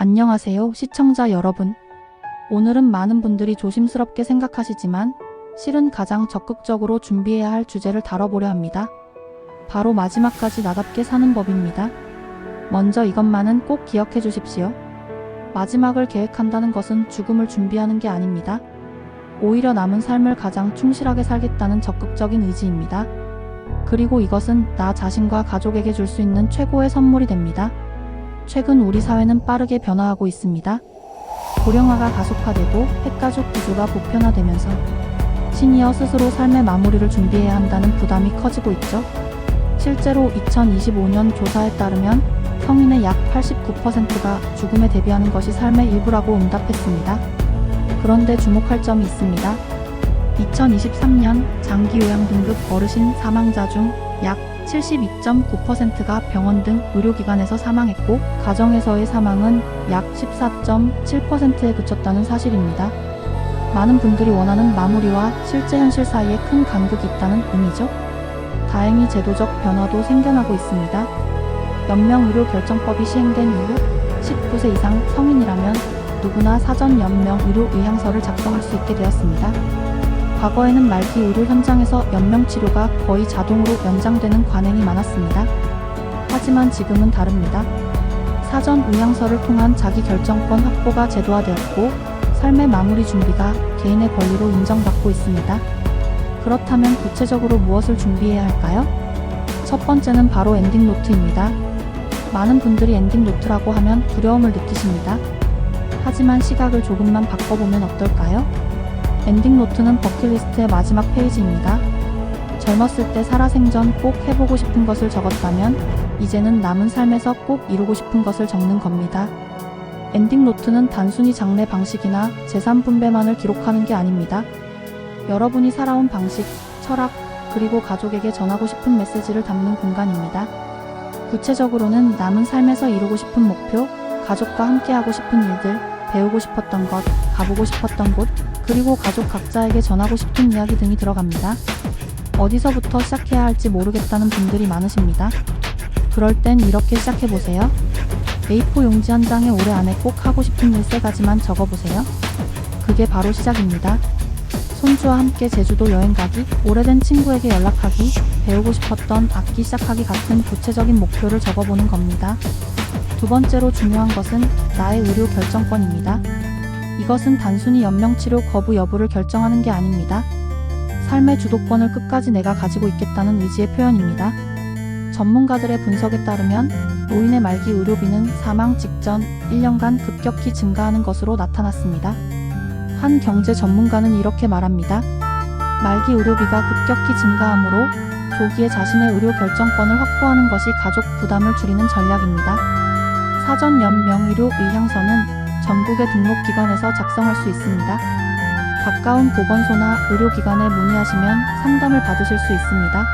안녕하세요, 시청자 여러분. 오늘은 많은 분들이 조심스럽게 생각하시지만 실은 가장 적극적으로 준비해야 할 주제를 다뤄보려 합니다. 바로 마지막까지 나답게 사는 법입니다. 먼저 이것만은 꼭 기억해 주십시오. 마지막을 계획한다는 것은 죽음을 준비하는 게 아닙니다. 오히려 남은 삶을 가장 충실하게 살겠다는 적극적인 의지입니다. 그리고 이것은 나 자신과 가족에게 줄 수 있는 최고의 선물이 됩니다. 최근 우리 사회는 빠르게 변화하고 있습니다. 고령화가 가속화되고 핵가족 구조가 보편화되면서 시니어 스스로 삶의 마무리를 준비해야 한다는 부담이 커지고 있죠. 실제로 2025년 조사에 따르면 성인의 약 89%가 죽음에 대비하는 것이 삶의 일부라고 응답했습니다. 그런데 주목할 점이 있습니다. 2023년 장기 요양 등급 어르신 사망자 중 약 72.9%가 병원 등 의료기관에서 사망했고 가정에서의 사망은 약 14.7%에 그쳤다는 사실입니다. 많은 분들이 원하는 마무리와 실제 현실 사이에 큰 간극이 있다는 의미죠. 다행히 제도적 변화도 생겨나고 있습니다. 연명 의료 결정법이 시행된 이후 19세 이상 성인이라면 누구나 사전 연명 의료 의향서를 작성할 수 있게 되었습니다. 과거에는 말기 의료 현장에서 연명 치료가 거의 자동으로 연장되는 관행이 많았습니다. 하지만 지금은 다릅니다. 사전 의향서를 통한 자기 결정권 확보가 제도화되었고 삶의 마무리 준비가 개인의 권리로 인정받고 있습니다. 그렇다면 구체적으로 무엇을 준비해야 할까요? 첫 번째는 바로 엔딩 노트입니다. 많은 분들이 엔딩 노트라고 하면 두려움을 느끼십니다. 하지만 시각을 조금만 바꿔보면 어떨까요? 엔딩 노트는 버킷리스트의 마지막 페이지입니다. 젊었을 때 살아생전 꼭 해보고 싶은 것을 적었다면 이제는 남은 삶에서 꼭 이루고 싶은 것을 적는 겁니다. 엔딩 노트는 단순히 장래 방식이나 재산 분배만을 기록하는 게 아닙니다. 여러분이 살아온 방식, 철학, 그리고 가족에게 전하고 싶은 메시지를 담는 공간입니다. 구체적으로는 남은 삶에서 이루고 싶은 목표, 가족과 함께하고 싶은 일들, 배우고 싶었던 것, 가보고 싶었던 곳, 그리고 가족 각자에게 전하고 싶은 이야기 등이 들어갑니다. 어디서부터 시작해야 할지 모르겠다는 분들이 많으십니다. 그럴 땐 이렇게 시작해보세요. A4 용지 한 장에 올해 안에 꼭 하고 싶은 일 세 가지만 적어보세요. 그게 바로 시작입니다. 손주와 함께 제주도 여행 가기, 오래된 친구에게 연락하기, 배우고 싶었던 악기 시작하기 같은 구체적인 목표를 적어보는 겁니다. 두 번째로 중요한 것은 나의 의료 결정권입니다. 이것은 단순히 연명치료 거부 여부를 결정하는 게 아닙니다. 삶의 주도권을 끝까지 내가 가지고 있겠다는 의지의 표현입니다. 전문가들의 분석에 따르면 노인의 말기 의료비는 사망 직전 1년간 급격히 증가하는 것으로 나타났습니다. 한 경제 전문가는 이렇게 말합니다. 말기 의료비가 급격히 증가하므로 조기에 자신의 의료 결정권을 확보하는 것이 가족 부담을 줄이는 전략입니다. 사전 연명 의료 의향서는 전국의 등록기관에서 작성할 수 있습니다. 가까운 보건소나 의료기관에 문의하시면 상담을 받으실 수 있습니다.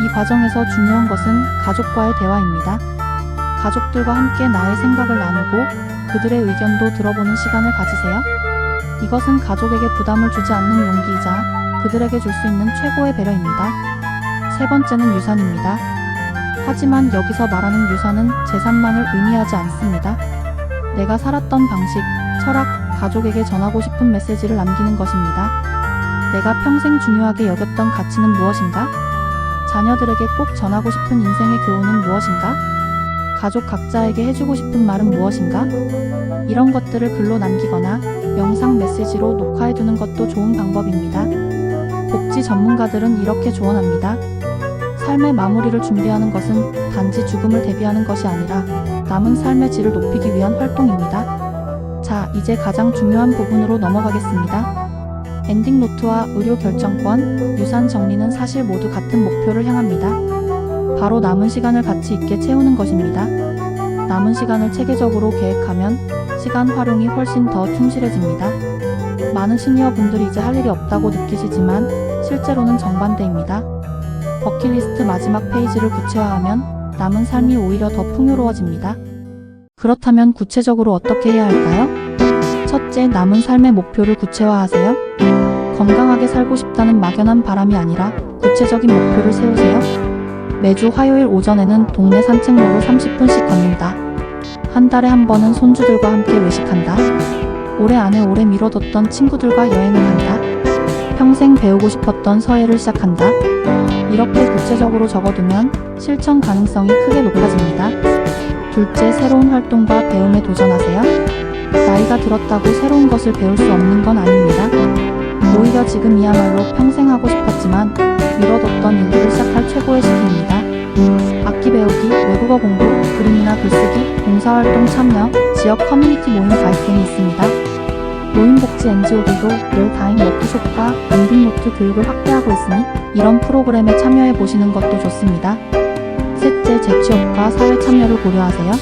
이 과정에서 중요한 것은 가족과의 대화입니다. 가족들과 함께 나의 생각을 나누고 그들의 의견도 들어보는 시간을 가지세요. 이것은 가족에게 부담을 주지 않는 용기이자 그들에게 줄 수 있는 최고의 배려입니다. 세 번째는 유산입니다. 하지만 여기서 말하는 유산은 재산만을 의미하지 않습니다. 내가 살았던 방식, 철학, 가족에게 전하고 싶은 메시지를 남기는 것입니다. 내가 평생 중요하게 여겼던 가치는 무엇인가? 자녀들에게 꼭 전하고 싶은 인생의 교훈은 무엇인가? 가족 각자에게 해주고 싶은 말은 무엇인가? 이런 것들을 글로 남기거나 영상 메시지로 녹화해두는 것도 좋은 방법입니다. 복지 전문가들은 이렇게 조언합니다. 삶의 마무리를 준비하는 것은 단지 죽음을 대비하는 것이 아니라 남은 삶의 질을 높이기 위한 활동입니다. 자, 이제 가장 중요한 부분으로 넘어가겠습니다. 엔딩 노트와 의료 결정권, 유산 정리는 사실 모두 같은 목표를 향합니다. 바로 남은 시간을 가치 있게 채우는 것입니다. 남은 시간을 체계적으로 계획하면 시간 활용이 훨씬 더 충실해집니다. 많은 시니어 분들이 이제 할 일이 없다고 느끼시지만 실제로는 정반대입니다. 버킷리스트 마지막 페이지를 구체화하면 남은 삶이 오히려 더 풍요로워집니다. 그렇다면 구체적으로 어떻게 해야 할까요? 첫째, 남은 삶의 목표를 구체화하세요. 건강하게 살고 싶다는 막연한 바람이 아니라 구체적인 목표를 세우세요. 매주 화요일 오전에는 동네 산책로를 30분씩 걷는다. 한 달에 한 번은 손주들과 함께 외식한다. 올해 안에 오래 미뤄뒀던 친구들과 여행을 한다. 평생 배우고 싶었던 서예를 시작한다. 이렇게 구체적으로 적어두면 실천 가능성이 크게 높아집니다. 둘째, 새로운 활동과 배움에 도전하세요. 나이가 들었다고 새로운 것을 배울 수 없는 건 아닙니다. 오히려 지금이야말로 평생 하고 싶었지만 미뤄뒀던 일들을 시작할 최고의 시기입니다. 악기 배우기, 외국어 공부, 그림이나 글쓰기, 봉사활동 참여, 지역 커뮤니티 모임 가입 등이 있습니다. 노인복지 NGO들도 릴타임 워크숍과 엔딩노트 교육을 확대하고 있으니 이런 프로그램에 참여해 보시는 것도 좋습니다. 셋째, 재취업과 사회 참여를 고려하세요.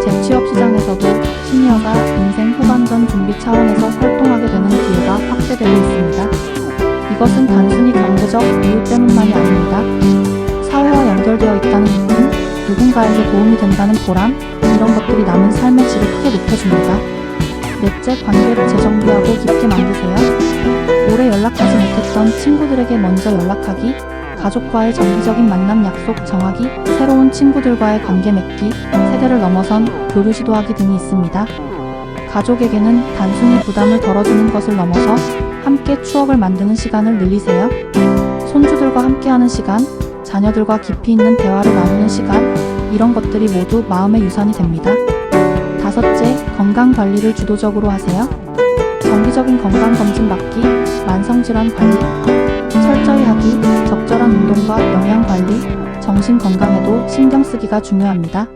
재취업 시장에서도 시니어가 인생 후반전 준비 차원에서 활동하게 되는 기회가 확대되고 있습니다. 이것은 단순히 경제적 이유 때문만이 아닙니다. 사회와 연결되어 있다는 기쁨, 누군가에게 도움이 된다는 보람, 이런 것들이 남은 삶의 질을 크게 높여줍니다. 넷째, 관계를 재정비하고 깊게 만드세요. 오래 연락하지 못했던 친구들에게 먼저 연락하기, 가족과의 정기적인 만남 약속 정하기, 새로운 친구들과의 관계 맺기, 세대를 넘어선 교류 시도하기 등이 있습니다. 가족에게는 단순히 부담을 덜어주는 것을 넘어서 함께 추억을 만드는 시간을 늘리세요. 손주들과 함께하는 시간, 자녀들과 깊이 있는 대화를 나누는 시간, 이런 것들이 모두 마음의 유산이 됩니다. 다섯째, 건강 관리를 주도적으로 하세요. 정기적인 건강 검진 받기, 만성 질환 관리, 철저히 하기, 적절한 운동과 영양 관리, 정신 건강에도 신경 쓰기가 중요합니다.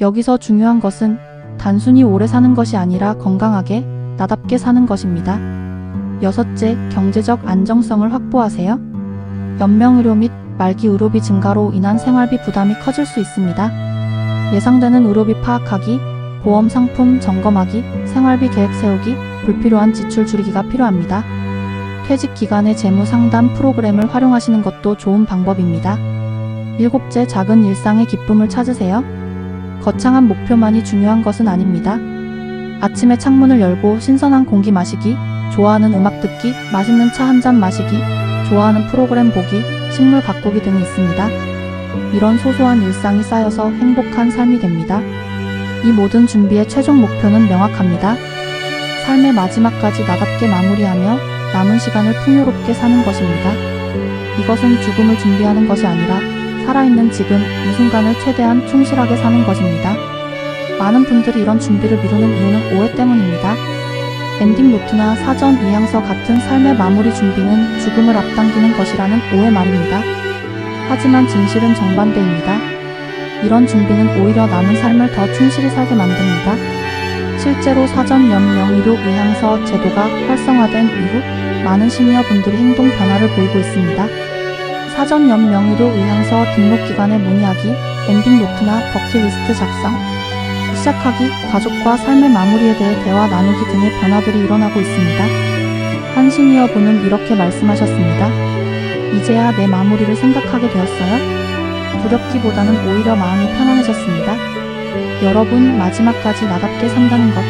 여기서 중요한 것은 단순히 오래 사는 것이 아니라 건강하게, 나답게 사는 것입니다. 여섯째, 경제적 안정성을 확보하세요. 연명의료 및 말기 의료비 증가로 인한 생활비 부담이 커질 수 있습니다. 예상되는 의료비 파악하기, 보험 상품 점검하기, 생활비 계획 세우기, 불필요한 지출 줄이기가 필요합니다. 퇴직 기간의 재무 상담 프로그램을 활용하시는 것도 좋은 방법입니다. 일곱째, 작은 일상의 기쁨을 찾으세요. 거창한 목표만이 중요한 것은 아닙니다. 아침에 창문을 열고 신선한 공기 마시기, 좋아하는 음악 듣기, 맛있는 차 한 잔 마시기, 좋아하는 프로그램 보기, 식물 가꾸기 등이 있습니다. 이런 소소한 일상이 쌓여서 행복한 삶이 됩니다. 이 모든 준비의 최종 목표는 명확합니다. 삶의 마지막까지 나답게 마무리하며 남은 시간을 풍요롭게 사는 것입니다. 이것은 죽음을 준비하는 것이 아니라 살아있는 지금 이 순간을 최대한 충실하게 사는 것입니다. 많은 분들이 이런 준비를 미루는 이유는 오해 때문입니다. 엔딩 노트나 사전 이양서 같은 삶의 마무리 준비는 죽음을 앞당기는 것이라는 오해 말입니다. 하지만 진실은 정반대입니다. 이런 준비는 오히려 남은 삶을 더 충실히 살게 만듭니다. 실제로 사전 연명 의료 의향서 제도가 활성화된 이후 많은 시니어 분들이 행동 변화를 보이고 있습니다. 사전 연명 의료 의향서 등록 기관에 문의하기, 엔딩 노트나 버킷리스트 작성, 시작하기, 가족과 삶의 마무리에 대해 대화 나누기 등의 변화들이 일어나고 있습니다. 한 시니어 분은 이렇게 말씀하셨습니다. 이제야 내 마무리를 생각하게 되었어요. 두렵기보다는 오히려 마음이 편안해졌습니다. 여러분, 마지막까지 나답게 산다는 것.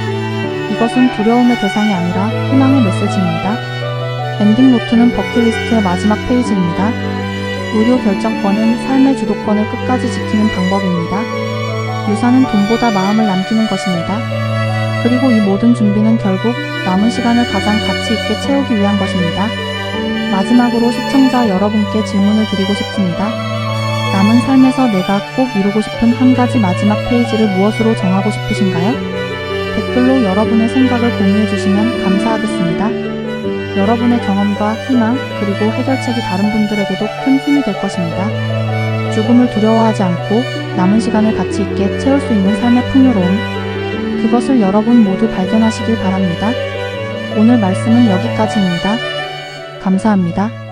이것은 두려움의 대상이 아니라 희망의 메시지입니다. 엔딩 노트는 버킷리스트의 마지막 페이지입니다. 의료 결정권은 삶의 주도권을 끝까지 지키는 방법입니다. 유산은 돈보다 마음을 남기는 것입니다. 그리고 이 모든 준비는 결국 남은 시간을 가장 가치 있게 채우기 위한 것입니다. 마지막으로 시청자 여러분께 질문을 드리고 싶습니다. 남은 삶에서 내가 꼭 이루고 싶은 한 가지 마지막 페이지를 무엇으로 정하고 싶으신가요? 댓글로 여러분의 생각을 공유해 주시면 감사하겠습니다. 여러분의 경험과 희망, 그리고 해결책이 다른 분들에게도 큰 힘이 될 것입니다. 죽음을 두려워하지 않고 남은 시간을 가치 있게 채울 수 있는 삶의 풍요로움. 그것을 여러분 모두 발견하시길 바랍니다. 오늘 말씀은 여기까지입니다. 감사합니다.